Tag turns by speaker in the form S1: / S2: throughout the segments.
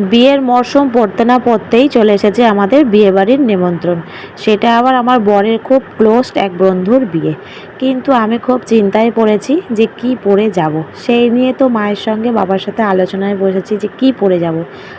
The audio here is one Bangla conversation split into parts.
S1: বিয়ের মরশুম পড়তে না পড়তেই চলে এসেছে আমাদের বিয়েবাড়ির নিমন্ত্রণ। সেটা আবার আমার বরের খুব ক্লোজ এক বন্ধুর বিয়ে। কিন্তু আমি খুব চিন্তায় পড়েছি যে কি পরে যাব। সেই নিয়ে তো মায়ের সঙ্গে বাবার সাথে আলোচনায় বসেছি যে কি পরে যাব।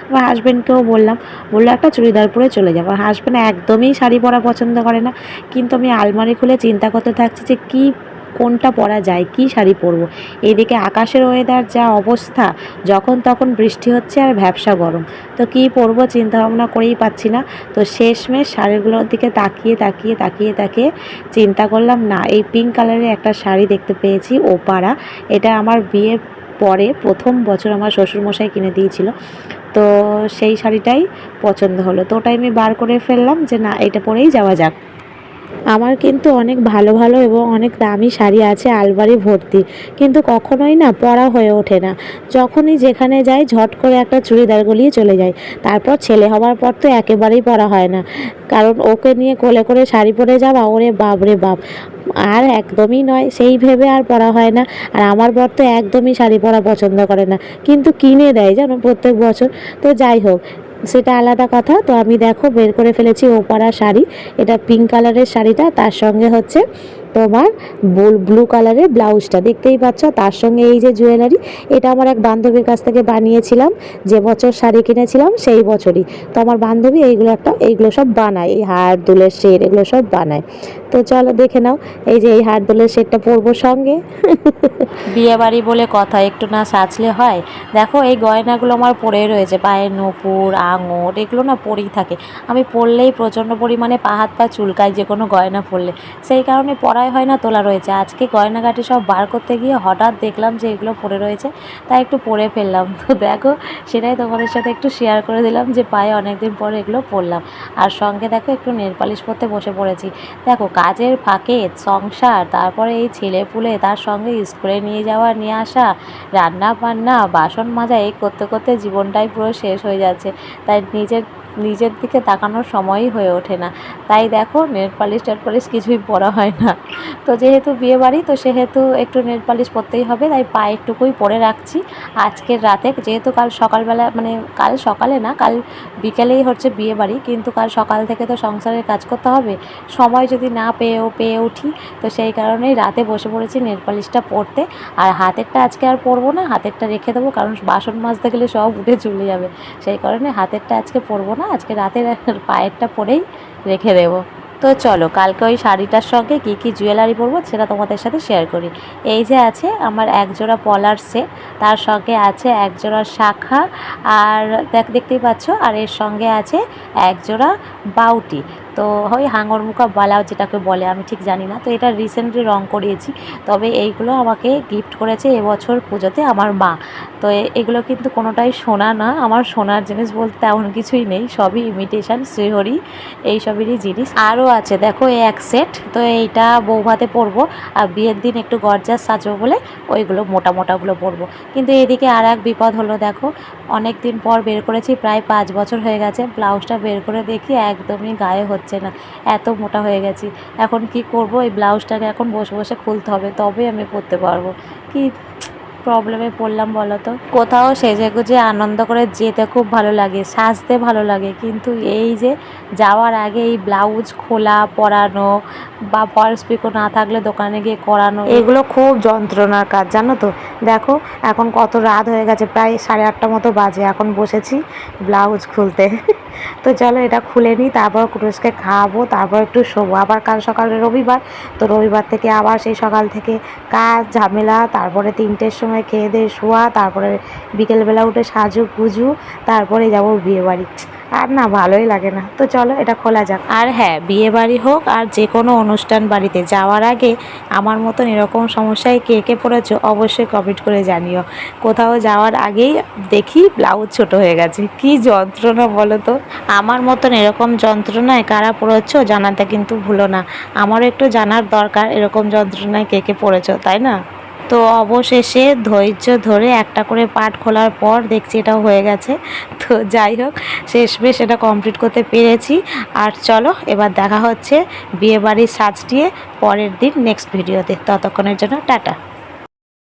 S1: আমার হাজব্যান্ডকেও বললাম, বলল, একটা চুড়িদার পরে চলে যাব। হাজব্যান্ড একদমই শাড়ি পরা পছন্দ করে না। কিন্তু আমি আলমারি খুলে চিন্তা করতে থাকছি যে কি কোনটা পরা যায়, কি শাড়ি পরবো। এদিকে আকাশের ওয়েদার যা অবস্থা, যখন তখন বৃষ্টি হচ্ছে আর ভ্যাবসা গরম। তো কী পরবো চিন্তা ভাবনা করেই পাচ্ছি না। তো শেষমেশ শাড়িগুলোর দিকে তাকিয়ে তাকিয়ে তাকিয়ে তাকিয়ে চিন্তা করলাম, না, এই পিঙ্ক কালারের একটা শাড়ি দেখতে পেয়েছি, ওপাড়া। এটা আমার বিয়ের পরে প্রথম বছর আমার শ্বশুরমশাই কিনে দিয়েছিল। তো সেই শাড়িটাই পছন্দ হলো। তো ওটাই আমি বার করে ফেললাম যে, না, এটা পরেই যাওয়া যাক। আমার কিন্তু অনেক ভালো ভালো এবং অনেক দামি শাড়ি আছে, আলমারি ভর্তি। কিন্তু কখনোই না পরা হয়ে ওঠে না। যখনই যেখানে যাই, ঝট করে একটা চুড়িদার গলিয়ে চলে যাই। তারপর ছেলে হওয়ার পর তো একেবারেই পরা হয় না। কারণ ওকে নিয়ে কোলে করে শাড়ি পরে যাওয়া, ওরে বাপ রে বাপ। আর একদমই নয়, সেই ভেবে আর পরা হয় না। আর আমার বর তো একদমই শাড়ি পরা পছন্দ করে না। কিন্তু কিনে দেয় জানো প্রত্যেক বছর। তো যাই হোক সেটা আলাদা কথা। তো আমি দেখো বের করে ফেলেছি ওপাড়া শাড়ি। এটা পিঙ্ক কালারের শাড়িটা, তার সঙ্গে হচ্ছে তোমার ব্লু কালারের ব্লাউজটা। দেখতেই পাচ্ছ, তার সঙ্গে এই যে জুয়েলারি এটা আমার এক বান্ধবীর কাছ থেকে বানিয়েছিলাম। যে বছর শাড়ি কিনেছিলাম, সেই বছরই। তো আমার বান্ধবী এইগুলো একটা, এইগুলো সব বানায়। এই হার দুলের শের, এগুলো সব বানায়। তো চলো দেখে নাও, এই যে এই হার দুলের শেরটা পরবো সঙ্গে। বিয়ে বাড়ি বলে কথা, একটু না সাজলে হয়? দেখো, এই গয়নাগুলো আমার পরেই রয়েছে পায়ের নূপুর, আঙুর, এগুলো না পরেই থাকে। আমি পরলেই প্রচণ্ড পরিমাণে পা হাত পা চুলকায় যে কোনো গয়না পরলে। সেই কারণে পরাই হয় না, তোলা রয়েছে। আজকে গয়নাগাটি সব বার করতে গিয়ে হঠাৎ দেখলাম যে এগুলো পড়ে রয়েছে, তাই একটু পরে ফেললাম। তো দেখো, সেটাই তোমাদের সাথে একটু শেয়ার করে দিলাম যে পায়ে অনেকদিন পরে এগুলো পরলাম আর সঙ্গে দেখো, একটু নেল পালিশ করতে বসে পড়েছি। দেখো, কাজের ফাঁকে সংসার, তারপরে এই ছেলে পুলে তার সঙ্গে স্কুলে নিয়ে যাওয়া, নিয়ে আসা, রান্না বান্না, বাসন মাজা, এই করতে করতে জীবনটাই পুরো শেষ হয়ে যাচ্ছে। তাই নিজের নিজের দিকে তাকানোর সময়ই হয়ে ওঠে না। তাই দেখো, নেল পালিশ টেল পালিশ কিছুই পরা হয় না। তো যেহেতু বিয়ে বাড়ি, তো সেহেতু একটু নেল পালিশ পরতেই হবে, তাই পায়ে একটুকুই পরে রাখছি। আজকের রাতে, যেহেতু কাল সকালবেলা মানে কাল সকালে না, কাল বিকেলেই হচ্ছে বিয়ে বাড়ি, কিন্তু কাল সকাল থেকে তো সংসারের কাজ করতে হবে। সময় যদি না পেয়েও, পেয়ে উঠি, তো সেই কারণেই রাতে বসে পড়েছি নেল পালিশটা পরতে। আর হাতেরটা আজকে আর পরবো না, হাতেরটা রেখে দেবো, কারণ বাসন মাজতে গেলে সব উঠে চলে যাবে। সেই কারণে হাতেরটা আজকে পরবো না। আজকে রাতের পায়েরটা পরেই রেখে দেবো। তো চলো, কালকে ওই শাড়িটার সঙ্গে কী কী জুয়েলারি পরবো সেটা তোমাদের সাথে শেয়ার করি। এই যে আছে আমার একজোড়া পলার সেট তার সঙ্গে আছে একজোড়া শাখা, আর দেখ, দেখতেই পাচ্ছ, আর এর সঙ্গে আছে একজোড়া বাউটি। তো ওই হাঙর মুখা বালাও যেটাকে বলে, আমি ঠিক জানি না। তো এটা রিসেন্টলি রং করিয়েছি। তবে এইগুলো আমাকে গিফট করেছে এবছর পুজোতে আমার মা। তো এগুলো কিন্তু কোনোটাই সোনা না। আমার সোনার জিনিস বলতে তেমন কিছুই নেই। সবই ইমিটেশন শ্রীহরি এইসবেরই জিনিস। আরও আছে, দেখো এই এক সেট তো এইটা বৌভাতে পরবো আর বিয়ের দিন একটু গরজাস সাজবো বলে ওইগুলো মোটা মোটাগুলো পরবো। কিন্তু এদিকে আর এক বিপদ হলো, দেখো অনেক দিন পর বের করেছি, প্রায় পাঁচ বছর হয়ে গেছে। ব্লাউজটা বের করে দেখি, একদমই গায়ে হচ্ছে না, এত মোটা হয়ে গেছি। এখন কি করব? এই ব্লাউজটাকে এখন বসে বসে খুলতে হবে, তবেই আমি পরতে পারব। কি প্রবলেমে পড়লাম বলো তো? কোথাও সেজে গুজে আনন্দ করে যেতে খুব ভালো লাগে, সাজতে ভালো লাগে। কিন্তু এই যে যাওয়ার আগে এই ব্লাউজ খোলা, পরানো বা ফলস পিকো না থাকলে দোকানে গিয়ে করানো, এগুলো খুব যন্ত্রণার কাজ, জানো তো? দেখো, এখন কত রাত হয়ে গেছে, প্রায় সাড়ে আটটা মতো বাজে। এখন বসেছি ব্লাউজ খুলতে। তো চলো এটা খুলে নিই, তারপর কুটুসকে খাওয়াবো, তারপর একটু শোবো। আবার কাল সকালে রবিবার, তো রবিবার থেকে আবার সেই সকাল থেকে কাজ, ঝামেলা, তারপরে তিনটের সময় খেয়ে দিয়ে শোয়া, তারপরে বিকেলবেলা উঠে সাজু গুজু তারপরে যাব বিয়ে বাড়ি আর না, ভালোই লাগে না। তো চলো, এটা খোলা যাক। আর হ্যাঁ বিয়ে বাড়ি হোক আর যে কোনো অনুষ্ঠান বাড়িতে যাওয়ার আগে আমার মতন এরকম সমস্যায় কে কে পড়েছো অবশ্যই কমেন্ট করে জানিও। কোথাও যাওয়ার আগেই দেখি ব্লাউজ ছোট হয়ে গেছে। কি যন্ত্রণা বলো তো? আমার মতন এরকম যন্ত্রণায় কারা পড়েছো জানাতে কিন্তু ভুলো না। আমারও একটু জানার দরকার এরকম যন্ত্রণায় কে কে পড়েছো, তাই না? তো অবশেষে ধৈর্য ধরে একটা করে পাট খোলার পর দেখছি এটাও হয়ে গেছে। তো যাই হোক, শেষমেশ এটা কমপ্লিট করতে পেরেছি। আর চলো, এবার দেখা হচ্ছে বিয়েবাড়ির সাজ দিয়ে পরের দিন নেক্সট ভিডিওতে ততক্ষণের জন্য টাটা।